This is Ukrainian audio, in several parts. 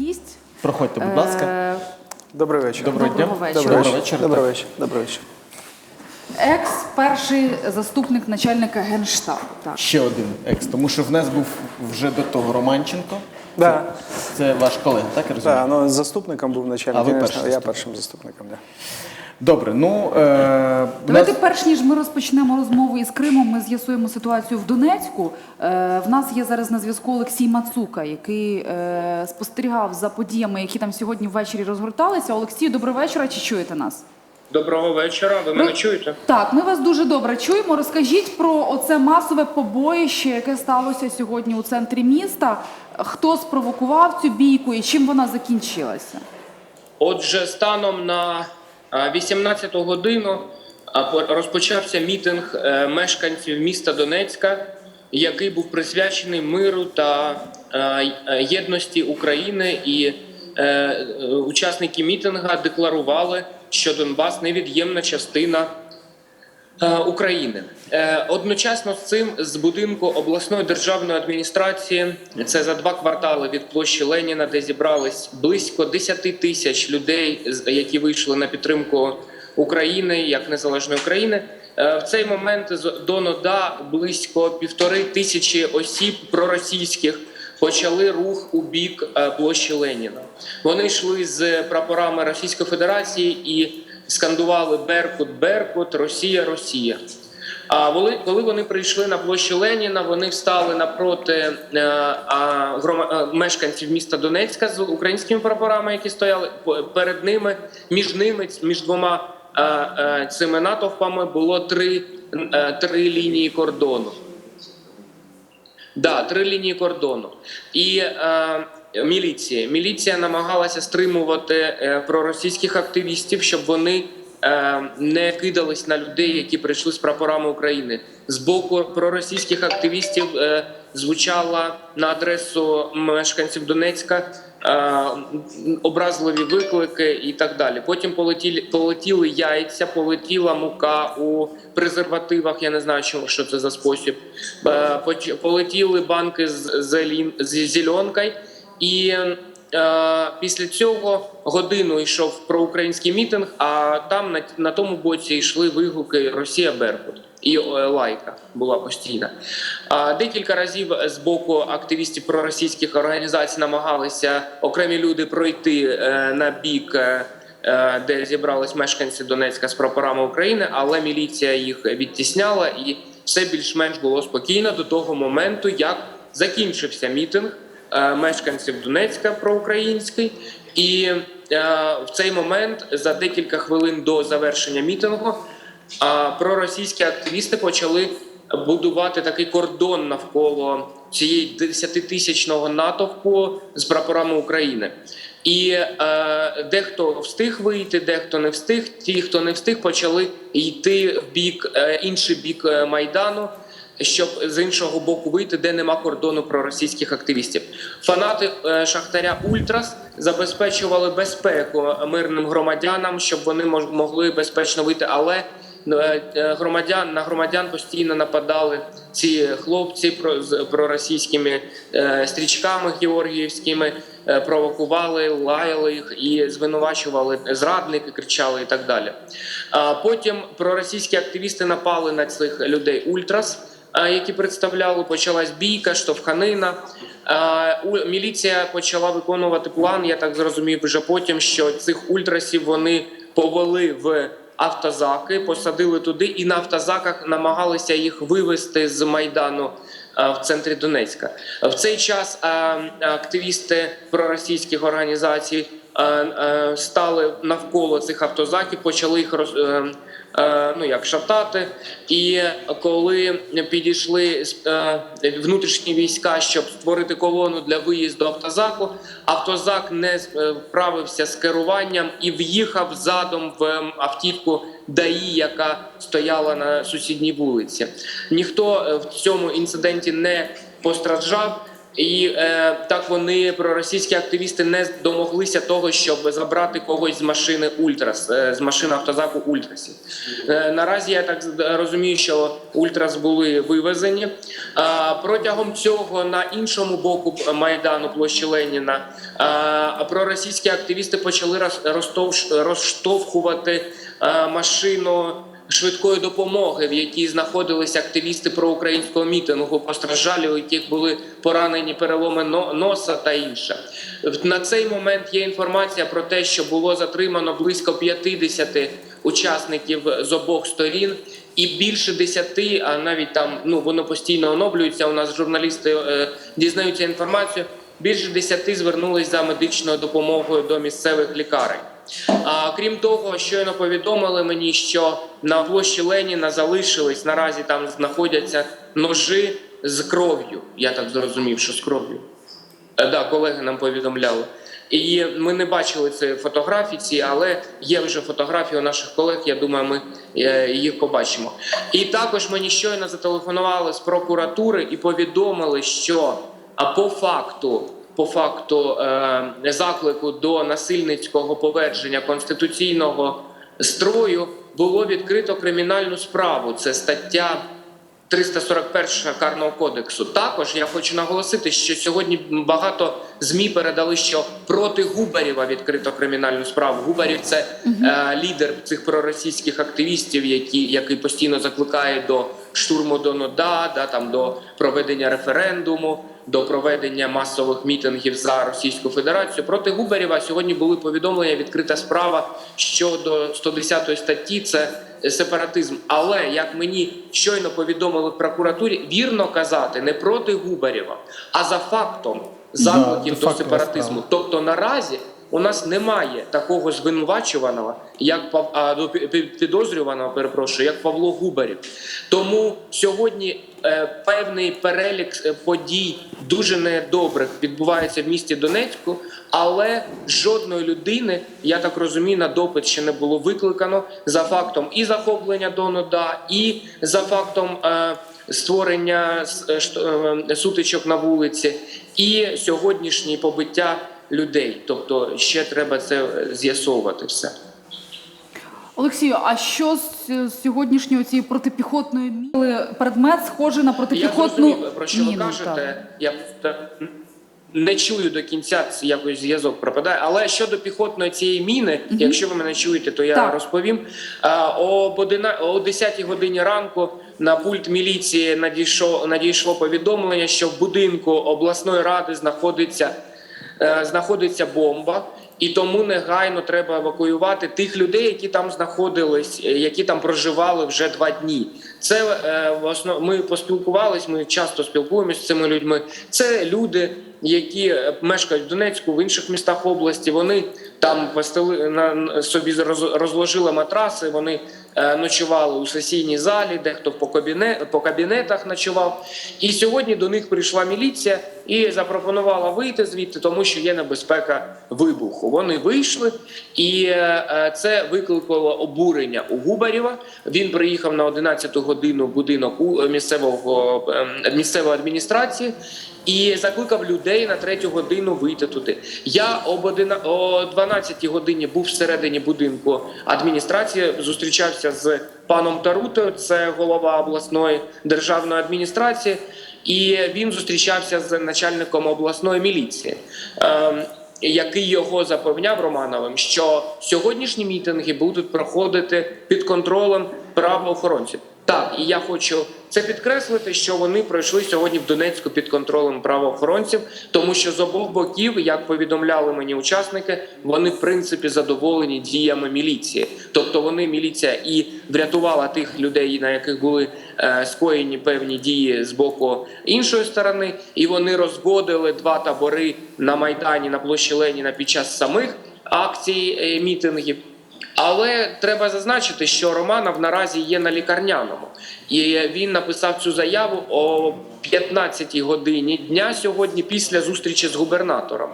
гість. Проходьте, будь ласка. Е, Добрий вечір. Доброго дня. доброго вечора. Добрий Доброго вечір. вечора. Добрий вечір. Добрий вечір. Екс перший заступник начальника генштабу. Так. Ще один екс, тому що в нас був вже до того Романченко. Да. Це ваш колега, так я розумію? Так, ну заступником був начальник. А ви перший я першим заступником, да. Добре, ну е, Давайте, нас- перш ніж ми розпочнемо розмову із Кримом, ми з'ясуємо ситуацію в Донецьку. Е, в нас є зараз на зв'язку Олексій Мацука, який е, спостерігав за подіями, які там сьогодні ввечері розгорталися. Олексію, доброго вечора. Чи чуєте нас? Доброго вечора. Ви мене чуєте? Так, ми вас дуже добре чуємо. Розкажіть про оце масове побоїще, яке сталося сьогодні у центрі міста. Хто спровокував цю бійку і чим вона закінчилася? Отже, станом на 18 годину розпочався мітинг е, мешканців міста Донецька, який був присвячений миру та е, єдності України. І е, учасники мітинга декларували, що Донбас невід'ємна частина України. Е, Одночасно з цим з будинку обласної державної адміністрації, це за два квартали від площі Леніна, де зібрались близько 10 тисяч людей, які вийшли на підтримку України як незалежної України. Е, В цей момент з- до НОДА близько півтори тисячі осіб проросійських почали рух у бік е, площі Леніна. Вони йшли з прапорами Російської Федерації і скандували Беркут, Беркут, Росія, Росія. А коли, вони прийшли на площу Леніна, вони встали напроти е, е, мешканців міста Донецька з українськими прапорами, які стояли перед ними, між ними, між двома е, цими натовпами було три, три лінії кордону. Да, три лінії кордону. І е, міліція. Міліція намагалася стримувати е, проросійських активістів, щоб вони е, не кидались на людей, які прийшли з прапорами України. З боку проросійських активістів е, звучала на адресу мешканців Донецька е, образливі виклики і так далі. Потім полетіли, полетіли яйця, полетіла мука у презервативах. Я не знаю, що, що це за спосіб. Е, Полетіли банки з, зелін, з зеленкою. І е, після цього годину йшов проукраїнський мітинг, а там на, на тому боці йшли вигуки Росія Беркут. І е, лайка була постійна. Декілька разів з боку активістів проросійських організацій намагалися окремі люди пройти е, на бік, е, де зібрались мешканці Донецька з прапорами України, але міліція їх відтісняла, і все більш-менш було спокійно до того моменту, як закінчився мітинг мешканців Донецька проукраїнський, і е, в цей момент за декілька хвилин до завершення мітингу. Проросійські активісти почали будувати такий кордон навколо цієї 10-тисячного натовпу з прапорами України. І е, дехто встиг вийти, дехто не встиг. Ті, хто не встиг, почали йти в бік е, інший бік е, майдану, щоб з іншого боку вийти, де нема кордону проросійських активістів. Фанати е, Шахтаря Ультрас забезпечували безпеку мирним громадянам, щоб вони могли безпечно вийти. Але е, е, громадян на громадян постійно нападали ці хлопці про з проросійськими стрічками георгіївськими, провокували, лаяли їх і звинувачували зрадники, кричали і так далі. А потім проросійські активісти напали на цих людей Ультрас. Е, Які представляли, почалась бійка, штовханина. Е, Міліція почала виконувати план. Я так зрозумів вже потім, що цих ультрасів вони повели в автозаки, посадили туди, і на автозаках намагалися їх вивести з майдану е, в центрі Донецька. В цей час активісти проросійських організацій стали навколо цих автозаків, почали їх роз. е, е, Ну як шатати, і коли підійшли е, внутрішні війська, щоб створити колону для виїзду автозаку, автозак не е, вправився з керуванням і в'їхав задом в ем, автівку ДАІ, яка стояла на сусідній вулиці. Ніхто е, в цьому інциденті не постраждав. І е, так вони проросійські активісти не домоглися того, щоб забрати когось з машини Ультрас, е, з машини автозаку Ультрасів. Е, наразі я так розумію, що Ультрас були вивезені. А, протягом цього на іншому боку майдану площі Леніна а, проросійські активісти почали роз- розтовш- розштовхувати а, машину швидкої допомоги, в якій знаходились активісти проукраїнського мітингу, постраждалі, у яких були поранені переломи носа та інше. На цей момент є інформація про те, що було затримано близько 50 учасників з обох сторін. І більше десяти, а навіть там ну воно постійно оновлюється. У нас журналісти е, дізнаються інформацію. Більше десяти звернулись за медичною допомогою до місцевих лікарень. А крім того, щойно повідомили мені, що на площі Леніна залишились наразі там знаходяться ножи з кров'ю. Я так зрозумів, що з кров'ю. Е, Да, колеги нам повідомляли. І ми не бачили це фотографії, але є вже фотографії у наших колег. Я думаю, ми е, їх побачимо. І також мені щойно зателефонували з прокуратури і повідомили, що по факту, по факту е, заклику до насильницького повердження конституційного строю було відкрито кримінальну справу. Це стаття 341 карного кодексу. Також я хочу наголосити, що сьогодні багато змі передали, що проти Губарєва відкрито кримінальну справу. Губарєв це е, лідер цих проросійських активістів, які який постійно закликає до штурму до НОДА, да там до проведення референдуму. До проведення масових мітингів за Російську Федерацію проти Губарєва сьогодні були повідомлення. Відкрита справа щодо 110 статті. Це сепаратизм. Але як мені щойно повідомили в прокуратурі, вірно казати не проти Губарєва, а за фактом закликів Да, до сепаратизму. Тобто наразі у нас немає такого звинувачуваного, як а, пі- підозрюваного, перепрошую, як Павло Губарєв. Тому сьогодні е, певний перелік е, подій дуже недобрих відбувається в місті Донецьку, але жодної людини, я так розумію, на допит ще не було викликано за фактом і захоплення Донуда, і за фактом. Е, Створення е, е, сутичок на вулиці і сьогоднішнє побиття людей. Тобто ще треба це з'ясовувати все. Олексію, а що з сьогоднішньої цієї протипіхотної міни? Предмет схожий на Я протипіхотну зрозумів, про що ви міну, кажете. так. Я не чую до кінця якось зв'язок пропадає. Але щодо піхотної цієї міни, якщо ви мене чуєте, то я Так. розповім. Об 11 о 10 годині ранку на пульт міліції надійшло, надійшло повідомлення, що в будинку обласної ради знаходиться, знаходиться бомба. І тому негайно треба евакуювати тих людей, які там знаходились, е, які там проживали вже два дні. Це е, основ... ми поспілкувались. Ми часто спілкуємося з цими людьми. Це люди, які е, мешкають в Донецьку, в інших містах області. Вони там постели на собі роз- розложили матраси. Вони е, ночували у сесійній залі, дехто по кабіне по кабінетах ночував. І сьогодні до них прийшла міліція і запропонувала вийти звідти, тому що є небезпека вибуху. Вони вийшли, і е, е, це викликало обурення у Губарєва. Він приїхав на 11 годину в будинок у е, місцевого е, місцевої адміністрації. І закликав людей на третю годину вийти туди. Я об одина... о 12 годині був всередині будинку адміністрації. Зустрічався з паном Тарутою, це голова обласної державної адміністрації, і він зустрічався з начальником обласної міліції. Ем, який його запевняв Романовим, що сьогоднішні мітинги будуть проходити під контролем правоохоронців. Так, і я хочу це підкреслити, що вони пройшли сьогодні в Донецьку під контролем правоохоронців, тому що з обох боків, як повідомляли мені учасники, вони в принципі задоволені діями міліції. Тобто вони міліція і врятувала тих людей, на яких були е, скоєні певні дії з боку іншої сторони, і вони розгодили два табори на майдані на площі Леніна під час самих акцій е, мітингів. Але треба зазначити, що Романов наразі є на лікарняному, і він написав цю заяву о 15-й годині дня сьогодні після зустрічі з губернатором.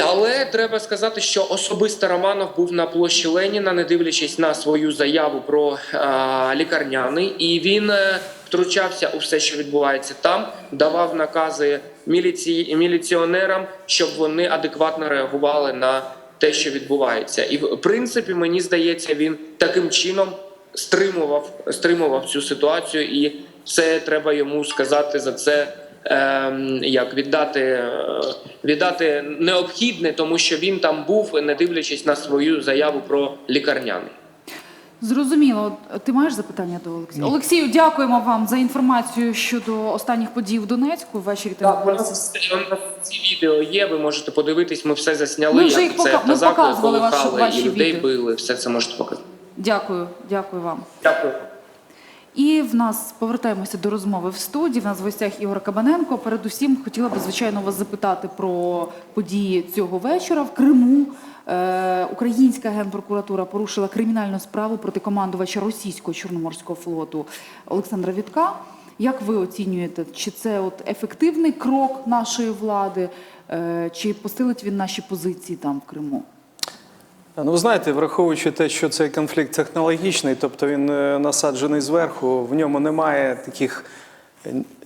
Але треба сказати, що особисто Романов був на площі Леніна, не дивлячись на свою заяву про а, лікарняний, і він е, втручався у все, що відбувається там, давав накази міліції міліціонерам, щоб вони адекватно реагували на те, що відбувається. І в принципі, мені здається, він таким чином стримував, стримував цю ситуацію, і це треба йому сказати за це. ем, Як віддати, е, віддати необхідне, тому що він там був, не дивлячись на свою заяву про лікарняний. Зрозуміло. Ти маєш запитання до Олексія? Олексію, дякуємо вам за інформацію щодо останніх подій в Донецьку. Ввечері ти Так, у нас ці відео є. Ви можете подивитись. Ми все засняли. Ми вже як їх це пока- ми показували ваші- колихали, ваші і людей відео. били. Все це можете показати. Дякую, дякую вам. Дякую. І в нас повертаємося до розмови в студії. В нас в гостях Ігор Кабаненко. Передусім хотіла би звичайно вас запитати про події цього вечора в Криму. Е, Українська генпрокуратура порушила кримінальну справу проти командувача російського чорноморського флоту Олександра Вітка. Як ви оцінюєте, чи це от ефективний крок нашої влади, е, чи посилить він наші позиції там в Криму? Ну, ви знаєте, враховуючи те, що цей конфлікт технологічний, тобто він е, насаджений зверху, в ньому немає таких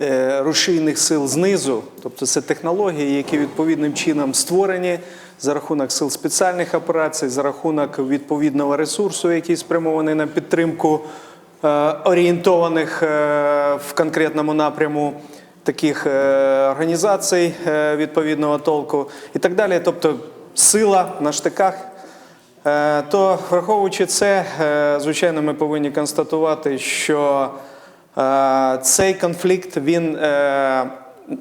е, рушійних сил знизу, тобто це технології, які відповідним чином створені за рахунок сил спеціальних операцій, за рахунок відповідного ресурсу, який спрямований на підтримку е, орієнтованих в конкретному напряму таких організацій відповідного толку і так далі. Тобто сила на штиках. Е, То враховуючи це, е, звичайно, ми повинні констатувати, що е, цей конфлікт він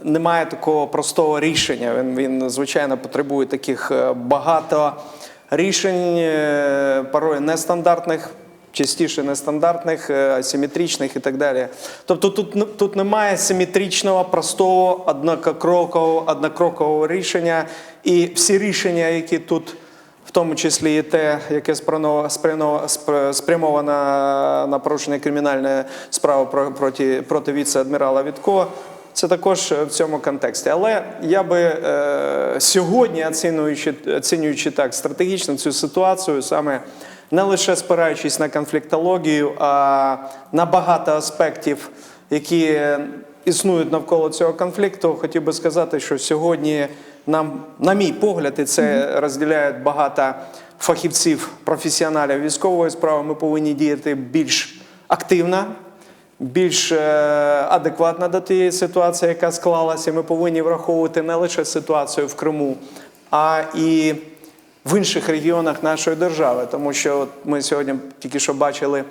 не має такого простого рішення. Він, він звичайно потребує таких багато рішень, порой нестандартних. Частіше нестандартних, асиметричних і так далі. Тобто тут, тут немає симетричного, простого, однокрокового, однокрокового рішення. І всі рішення, які тут тому числі і те, яке спрямовано на порушення кримінальної справи проти, проти віце-адмірала Вітко. Це також в цьому контексті. Але я би е, сьогодні, оцінюючи, оцінюючи так стратегічно цю ситуацію, саме не лише спираючись на конфліктологію, а на багато аспектів, які існують навколо цього конфлікту, хотів би сказати, що сьогодні нам, на мій погляд, і це розділяють багато фахівців, професіоналів військової справи, ми повинні діяти більш активно, більш е, адекватно до тієї ситуації, яка склалася. Ми повинні враховувати не лише ситуацію в Криму, а і в інших регіонах нашої держави. Тому що от ми сьогодні тільки що бачили,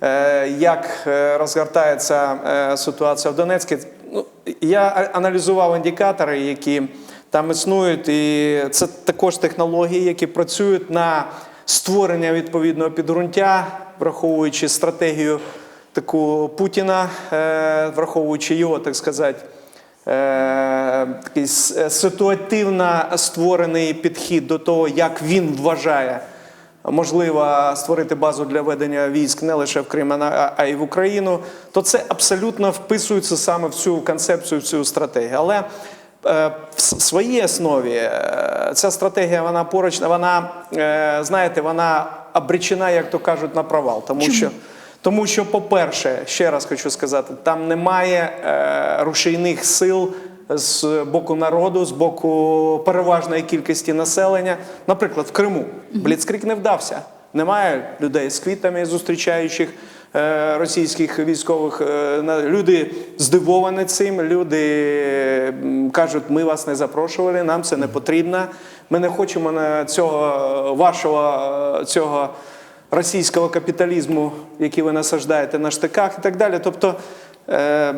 е, як е, розгортається ситуація в Донецьку. Ну, я аналізував індикатори, які там існують, і це також технології, які працюють на створення відповідного підґрунтя, враховуючи стратегію таку Путіна, е, враховуючи його, так сказати, е, такий е, ситуативно створений підхід до того, як він вважає. Можливо, створити базу для ведення військ не лише в Крим, а- й в Україну, то це абсолютно вписується саме в цю концепцію, в цю стратегію. Але в своїй основі е, ця стратегія вона поруч, вона, е, знаєте, вона обречена, як то кажуть, на провал. Тому що тому що, по-перше, ще раз хочу сказати, там немає е, рушійних сил з боку народу, з боку переважної кількості населення. Наприклад, в Криму Бліцкрик не вдався. Немає людей з квітами, зустрічаючих е, російських військових. Е, люди здивовані цим. Люди кажуть, ми вас не запрошували, нам це не потрібно. Ми не хочемо на цього вашого е, цього російського капіталізму, який ви насаждаєте на штиках і так далі. Тобто е,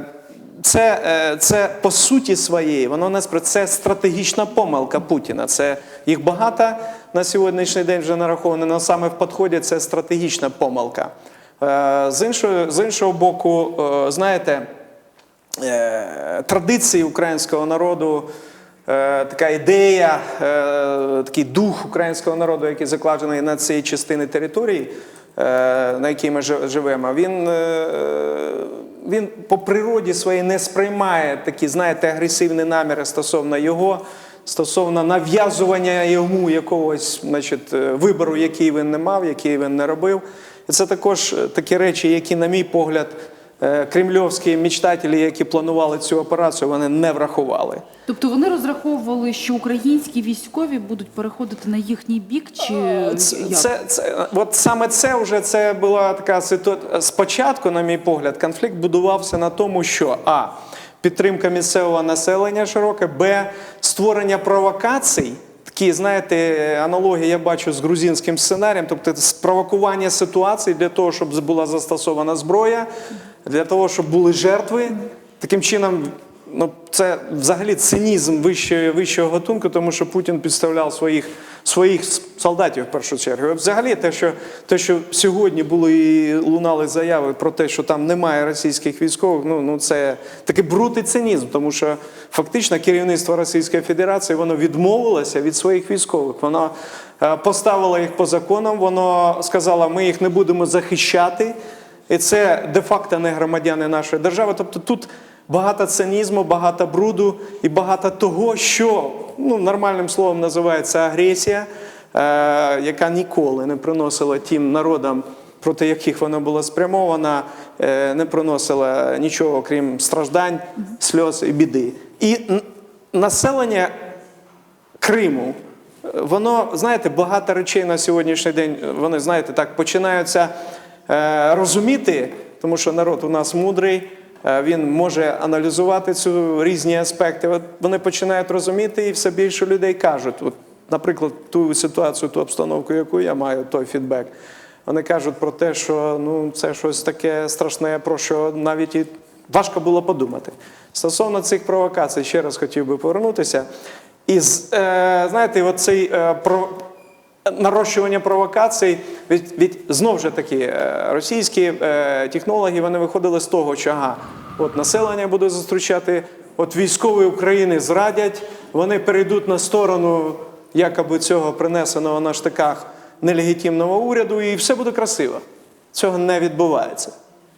це, е, це по суті своєї, воно не спра- це стратегічна помилка Путіна. Це їх багато на сьогоднішній день вже нараховано, але саме в підході це стратегічна помилка. Е, З іншого, з іншого боку, е, знаєте, е, традиції українського народу, така ідея, такий дух українського народу, який закладений на цій частині території, на якій ми живемо, він, він по природі своїй не сприймає такі, знаєте, агресивні наміри стосовно його. Стосовно нав'язування йому якогось значить, вибору, який він не мав, який він не робив. І це також е, такі речі, які, на мій погляд, е, кремльовські мечтателі, які планували цю операцію, вони не врахували. Тобто вони розраховували, що українські військові будуть переходити на їхній бік, чи Це, як? це, це, от саме це вже це була така ситуація. Спочатку, на мій погляд, конфлікт будувався на тому, що а. Підтримка місцевого населення широке, б. Створення провокацій. Такі, знаєте, аналогії я бачу з грузинським сценарієм, тобто спровокування ситуації для того, щоб була застосована зброя, для того, щоб були жертви. Таким чином, ну це взагалі цинізм вищого, вищого гатунку, тому що Путін підставляв своїх, своїх солдатів в першу чергу. Взагалі, те, що те, що сьогодні були і лунали заяви про те, що там немає російських військових, ну, ну це такий брутий цинізм, тому що фактично керівництво Російської Федерації воно відмовилося від своїх військових. Воно е, поставило їх по законам, воно сказало, ми їх не будемо захищати. І це де-факто не громадяни нашої держави. Тобто тут багато цинізму, багато бруду і багато того, що ну, нормальним словом називається агресія, е, яка ніколи не приносила тим народам, проти яких вона була спрямована, е, не приносила нічого, крім страждань, сльоз і біди. І населення Криму. Воно, знаєте, багато речей на сьогоднішній день, вони, знаєте, так починаються е, розуміти, тому що народ у нас мудрий, е, він може аналізувати цю різні аспекти. От вони починають розуміти, і все більше людей кажуть. От, наприклад, ту ситуацію, ту обстановку, яку я маю, той фідбек. Вони кажуть про те, що ну, це щось таке страшне, про що навіть і важко було подумати. Стосовно цих провокацій, ще раз хотів би повернутися. І е, знаєте, оцей е, про нарощування провокацій від, від знов же таки е, російські е, технологи вони виходили з того, що ага, от населення буде зустрічати, от військові України зрадять, вони перейдуть на сторону якоби цього принесеного на штиках нелегітимного уряду, і все буде красиво. Цього не відбувається.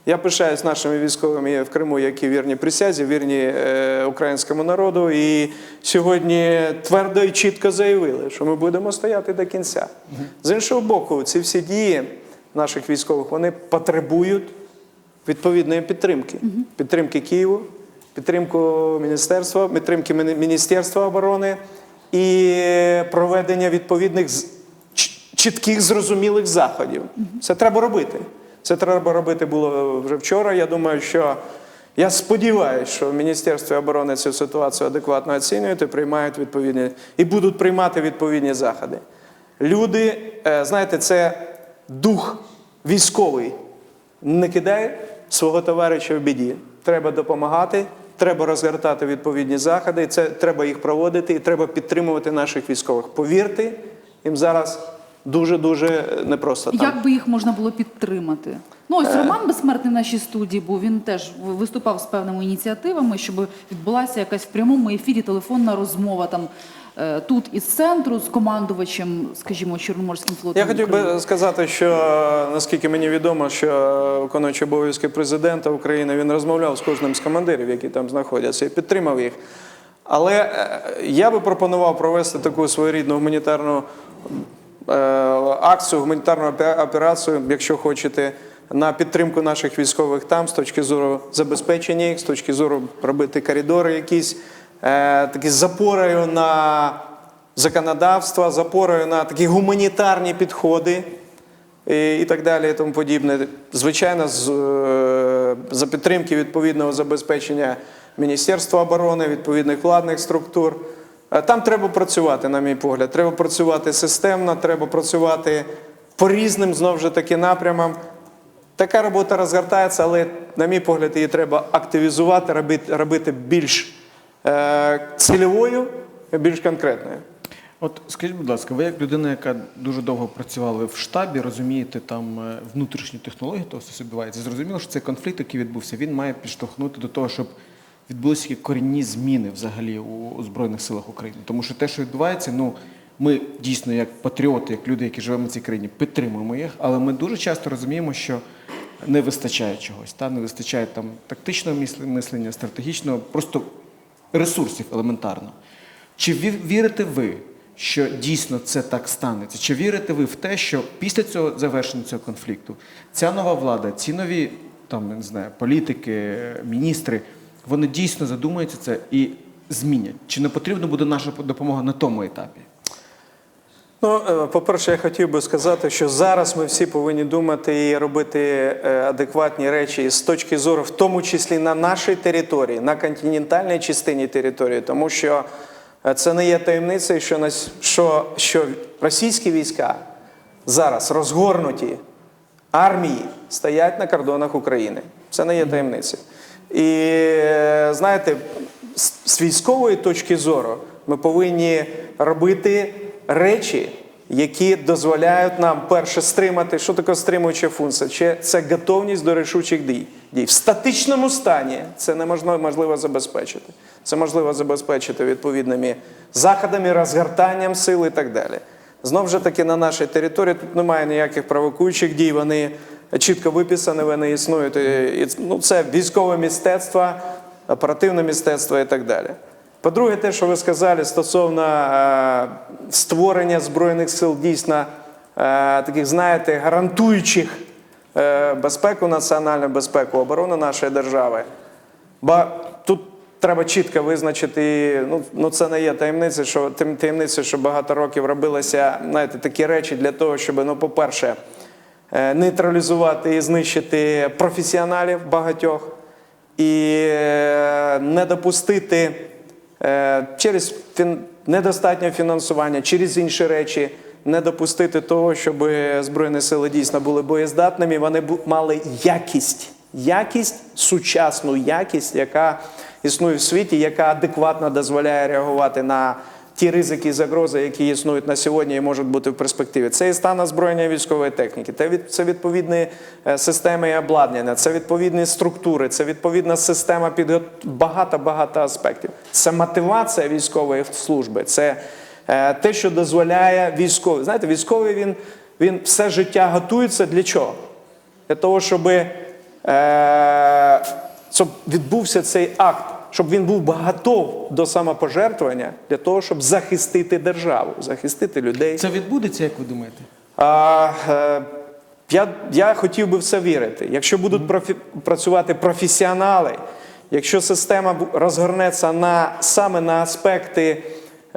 Я пишаюсь нашими військовими в Криму, які вірні присязі, вірні е, українському народу. І сьогодні твердо і чітко заявили, що ми будемо стояти до кінця. З іншого боку, ці всі дії наших військових вони потребують відповідної підтримки. Підтримки Києву, підтримку міністерства, підтримки Міністерства оборони і проведення відповідних чітких зрозумілих заходів. Це треба робити. Це треба робити було вже вчора. Я думаю, що я сподіваюся, що в Міністерстві оборони цю ситуацію адекватно оцінюють і приймають відповідні і будуть приймати відповідні заходи. Люди, е, знаєте, це дух військовий. Не кидай свого товариша в біді. Треба допомагати, треба розгортати відповідні заходи. Це треба їх проводити, і треба підтримувати наших військових. Повірте, їм зараз дуже дуже непросто там. Як би їх можна було підтримати? Ну ось Роман Безсмертний в нашій студії був. Він теж виступав з певними ініціативами, щоб відбулася якась в прямому ефірі телефонна розмова там е, тут із центру з командувачем, скажімо, Чорноморським флотом. Я хотів би сказати, що наскільки мені відомо, що виконуючий обов'язки президента України він розмовляв з кожним з командирів, які там знаходяться, і підтримав їх. Але е, я би пропонував провести таку своєрідну гуманітарну е, акцію, гуманітарну опе- операцію, якщо хочете, на підтримку наших військових там з точки зору забезпечення їх, з точки зору робити коридори якісь, е, такі запорою на законодавство, запорою на такі гуманітарні підходи і, і так далі, і тому подібне. Звичайно, з, е, за підтримки відповідного забезпечення Міністерства оборони, відповідних владних структур. Е, Там треба працювати, на мій погляд. Треба працювати системно, треба працювати по різним знову ж таки напрямам. Така робота розгортається, але, на мій погляд, її треба активізувати, робити, робити більш е, цільовою, більш конкретною. От скажіть, будь ласка, ви як людина, яка дуже довго працювала в штабі, розумієте там е, внутрішні технології, того, що відбувається. Зрозуміло, що цей конфлікт, який відбувся, він має підштовхнути до того, щоб відбулися корінні зміни взагалі у, Збройних силах України. Тому що те, що відбувається, ну ми дійсно, як патріоти, як люди, які живемо в цій країні, підтримуємо їх, але ми дуже часто розуміємо, що не вистачає чогось, та не вистачає там тактичного мислення, стратегічного, просто ресурсів елементарно. Чи ві- вірите ви, що дійсно це так станеться? Чи вірите ви в те, що після цього завершення цього конфлікту ця нова влада, ці нові там не знаю, політики, міністри, вони дійсно задумаються це і змінять. Чи не потрібна буде наша допомога на тому етапі? Ну, е, по-перше, я хотів би сказати, що зараз ми всі повинні думати і робити е, адекватні речі з точки зору, в тому числі на нашій території, на континентальній частині території, тому що е, це не є таємницею, що, що, що російські війська зараз розгорнуті армії стоять на кордонах України. Це не є таємницею. І е, знаєте, з військової точки зору ми повинні робити речі, які дозволяють нам перше стримати, що таке стримуюча функція? Чи це готовність до рішучих дій. дій. В статичному стані це неможливо можливо забезпечити. Це можливо забезпечити відповідними заходами, розгортанням сил і так далі. Знову ж таки, на нашій території тут немає ніяких провокуючих дій, вони чітко виписані, вони існують. Ну, це військове мистецтво, оперативне мистецтво і так далі. По-друге, те, що ви сказали стосовно е, створення Збройних сил дійсно е, таких, знаєте, гарантуючих е, безпеку, національну безпеку, оборону нашої держави. Бо тут треба чітко визначити, ну, ну це не є таємниця, що таємниця, що багато років робилися знаєте, такі речі для того, щоб, ну, по-перше, нейтралізувати і знищити професіоналів багатьох і е, не допустити е, через недостатнє фінансування, через інші речі. Не допустити того, щоб Збройні сили дійсно були боєздатними, вони мали якість, якість, сучасну якість, яка існує в світі, яка адекватно дозволяє реагувати на ті ризики і загрози, які існують на сьогодні і можуть бути в перспективі. Це і стан озброєння військової техніки, це відповідні е, системи і обладнання, це відповідні структури, це відповідна система підготовки, багато-багато аспектів. Це мотивація військової служби, це е, те, що дозволяє військовий. Знаєте, військовий він, він все життя готується для чого? Для того, щоб, е, щоб відбувся цей акт, щоб він був готов до самопожертвування для того, щоб захистити державу, захистити людей. Це відбудеться, як ви думаєте? А, е, я, я хотів би в це вірити. Якщо будуть профі, працювати професіонали, якщо система розгорнеться на, саме на аспекти,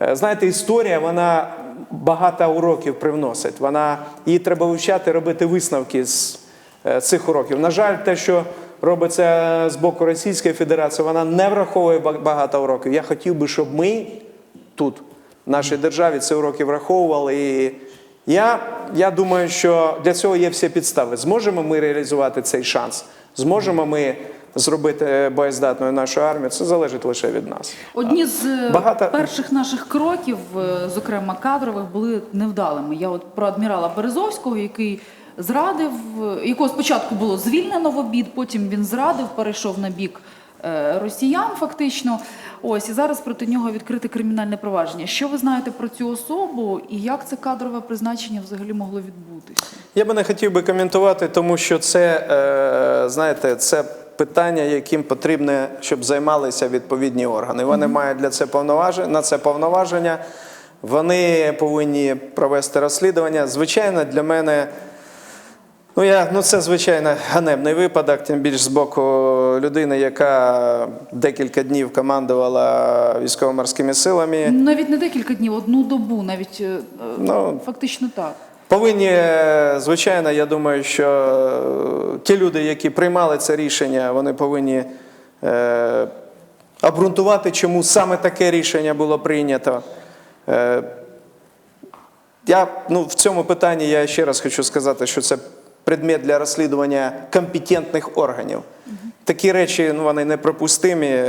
е, знаєте, історія, вона багато уроків привносить. Вона, її треба вивчати, робити висновки з е, цих уроків. На жаль, те, що робиться з боку Російської Федерації, вона не враховує багато уроків. Я хотів би, щоб ми тут, в нашій державі, ці уроки враховували. І я, я думаю, що для цього є всі підстави. Зможемо ми реалізувати цей шанс? Зможемо ми зробити боєздатною нашу армію? Це залежить лише від нас. Одні з е, Багато- перших наших кроків, е, зокрема кадрових, були невдалими. Я от про адмірала Березовського, який зрадив, якого спочатку було звільнено в обід, потім він зрадив, перейшов на бік е, росіян, фактично. Ось і зараз проти нього відкрите кримінальне провадження. Що ви знаєте про цю особу і як це кадрове призначення взагалі могло відбутися? Я би не хотів би коментувати, тому що це, е, знаєте, це питання, яким потрібно, щоб займалися відповідні органи. Вони мають для це повноваження, на це повноваження. Вони повинні провести розслідування. Звичайно, для мене. Ну, я, ну це звичайно ганебний випадок, тим більш з боку людини, яка декілька днів командувала військово-морськими силами. Навіть не декілька днів, одну добу, навіть е, Ну, фактично так. Повинні, звичайно, я думаю, що е, ті люди, які приймали це рішення, вони повинні е, обґрунтувати, чому саме таке рішення було прийнято. Е, я, ну, в цьому питанні я ще раз хочу сказати, що це предмет для розслідування компетентних органів. Такі речі ну, вони неприпустимі.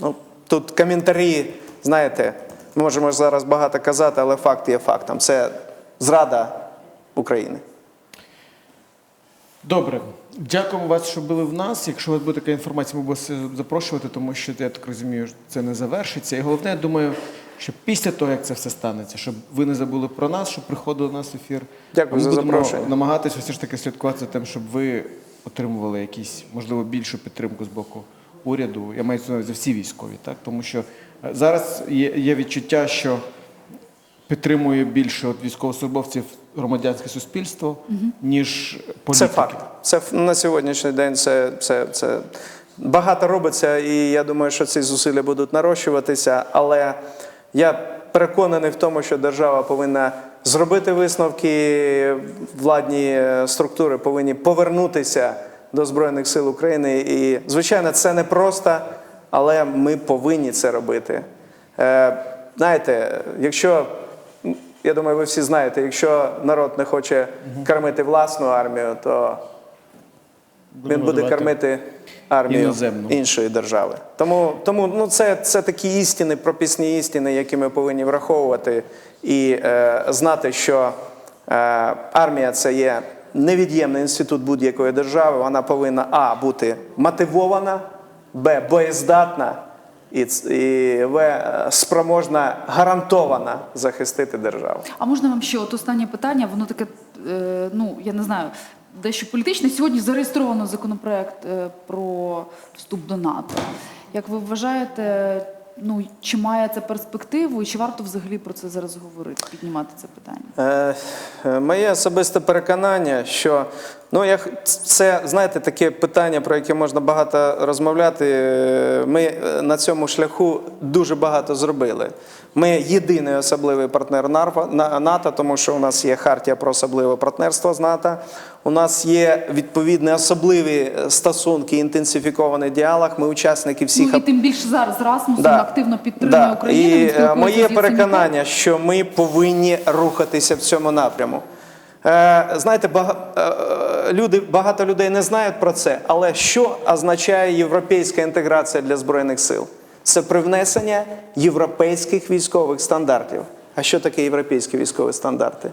Ну, тут коментарі, знаєте, можемо зараз багато казати, але факт є фактом. Це зрада України. Добре, дякуємо вас, що були в нас. Якщо у вас буде така інформація, ми будемо запрошувати, тому що я так розумію, це не завершиться. І головне, я думаю, що після того, як це все станеться, щоб ви не забули про нас, щоб приходили на нас ефір. Дякую Ми за будемо запрошення. намагатися все ж таки слідкувати за тим, щоб ви отримували якісь, можливо, більшу підтримку з боку уряду. Я маю на увазі всі військові, так тому що е, зараз є, є відчуття, що підтримує більше от військовослужбовців громадянське суспільство, ніж політики. Це факт. Це ф- на сьогоднішній день це, це, це багато робиться, і я думаю, що ці зусилля будуть нарощуватися. Але я переконаний в тому, що держава повинна зробити висновки, владні е, структури повинні повернутися до Збройних сил України. І, звичайно, це не просто, але ми повинні це робити. Е, знаєте, якщо я думаю, ви всі знаєте, якщо народ не хоче кормити власну армію, то він буде кормити армію іноземну. іншої держави. Тому, тому ну, це, це такі істини, прописні істини, які ми повинні враховувати і е, знати, що е, армія це є невід'ємний інститут будь-якої держави. Вона повинна а бути мотивована, б боєздатна. І, і В е, спроможна гарантована захистити державу. А можна вам ще от останнє питання? Воно таке, е, ну я не знаю, дещо політичне. Сьогодні зареєстровано законопроект е, про вступ до НАТО. Як ви вважаєте, ну чи має це перспективу, і чи варто взагалі про це зараз говорити, піднімати це питання? Е, е, Моє особисте переконання, що ну як це знаєте таке питання, про яке можна багато розмовляти. Е, Ми е, на цьому шляху дуже багато зробили. Ми єдиний особливий партнер НАТО, тому що у нас є хартія про особливе партнерство з НАТО. У нас є відповідні особливі е, стосунки, інтенсифікований діалог. Ми учасники всіх ну і тим більше зараз Расмусен Да. активно підтримує Да. Україну. І моє переконання, що ми повинні рухатися в цьому напряму. Е, Знаєте, е, люди, багато людей не знають про це, але що означає європейська інтеграція для Збройних сил? Це привнесення європейських військових стандартів. А що таке європейські військові стандарти?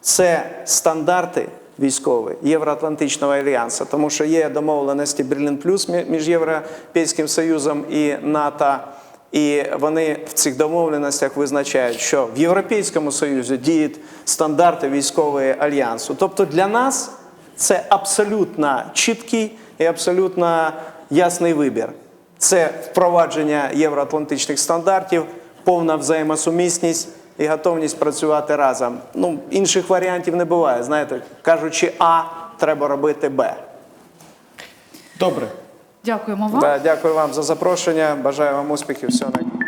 Це стандарти військові Євроатлантичного альянсу, тому що є домовленості Берлін Плюс між Європейським Союзом і НАТО. І вони в цих домовленостях визначають, що в Європейському Союзі діють стандарти військової альянсу. Тобто для нас це абсолютно чіткий і абсолютно ясний вибір. Це впровадження євроатлантичних стандартів, повна взаємосумісність і готовність працювати разом. Ну, інших варіантів не буває. Знаєте, кажучи А, треба робити Б. Добре. Дякуємо вам. Да, Дякую вам за запрошення. Бажаю вам успіхів. Всього найкращого.